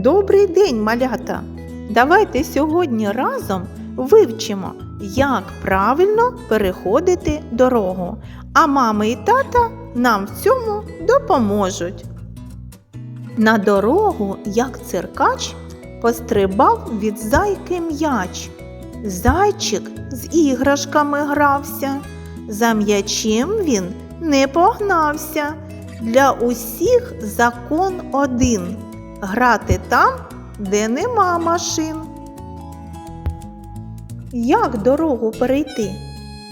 Добрий день, малята! Давайте сьогодні разом вивчимо, як правильно переходити дорогу. А мами і тата нам в цьому допоможуть. На дорогу, як циркач, пострибав від зайки м'яч. Зайчик з іграшками грався, за м'ячем він не погнався. Для усіх закон один грати там, де нема машин. Як дорогу перейти?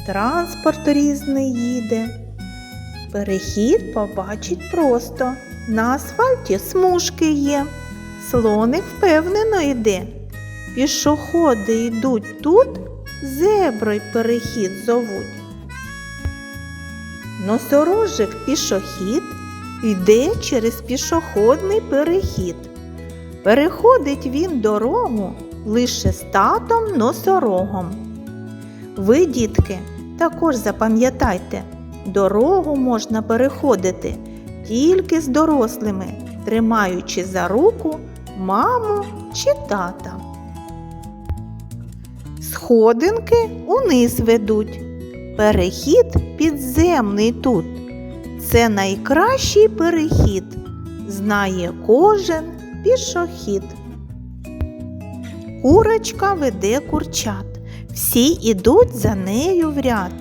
Транспорт різний їде. Перехід побачить просто. На асфальті смужки є. Слоник впевнено йде. Пішоходи йдуть тут, зеброй перехід зовуть. Носорожик пішохід йде через пішохідний перехід. Переходить він дорогу лише з татом носорогом. Ви, дітки, також запам'ятайте, дорогу можна переходити тільки з дорослими, тримаючи за руку маму чи тата. Сходинки униз ведуть. Перехід підземний тут. Це найкращий перехід, знає кожен пішохід. Курочка веде курчат. Всі ідуть за нею в ряд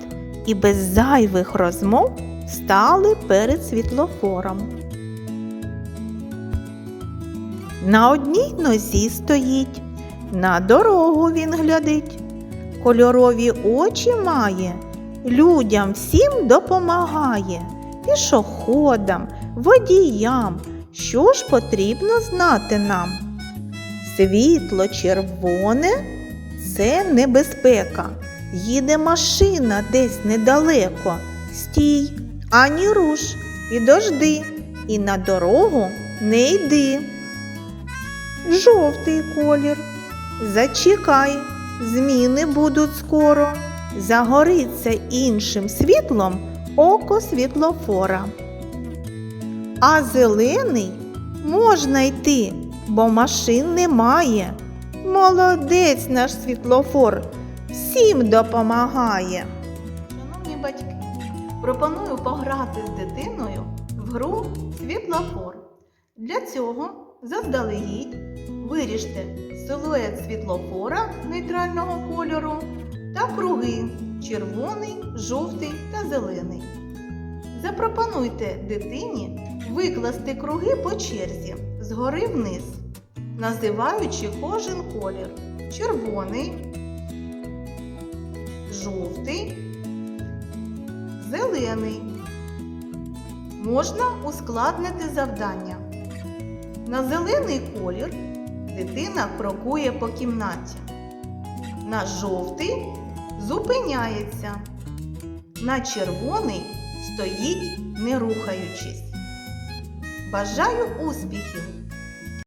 і без зайвих розмов стали перед світлофором. На одній нозі стоїть, на дорогу він глядить, кольорові очі має, людям всім допомагає, пішоходам, водіям. Що ж потрібно знати нам? Світло червоне це небезпека. Їде машина десь недалеко. Стій, ані руш, підожди, і на дорогу не йди. Жовтий колір. Зачекай, зміни будуть скоро. Загориться іншим світлом око світлофора. А зелений можна йти, бо машин немає. Молодець наш світлофор всім допомагає. Шановні батьки, пропоную пограти з дитиною в гру світлофор. Для цього заздалегідь виріжте силует світлофора нейтрального кольору та круги червоний, жовтий та зелений. Запропонуйте дитині викласти круги по черзі згори вниз, називаючи кожен колір червоний, жовтий, зелений. Можна ускладнити завдання. На зелений колір дитина крокує по кімнаті. На жовтий зупиняється. На червоний стоїть, не рухаючись. Бажаю успіхів!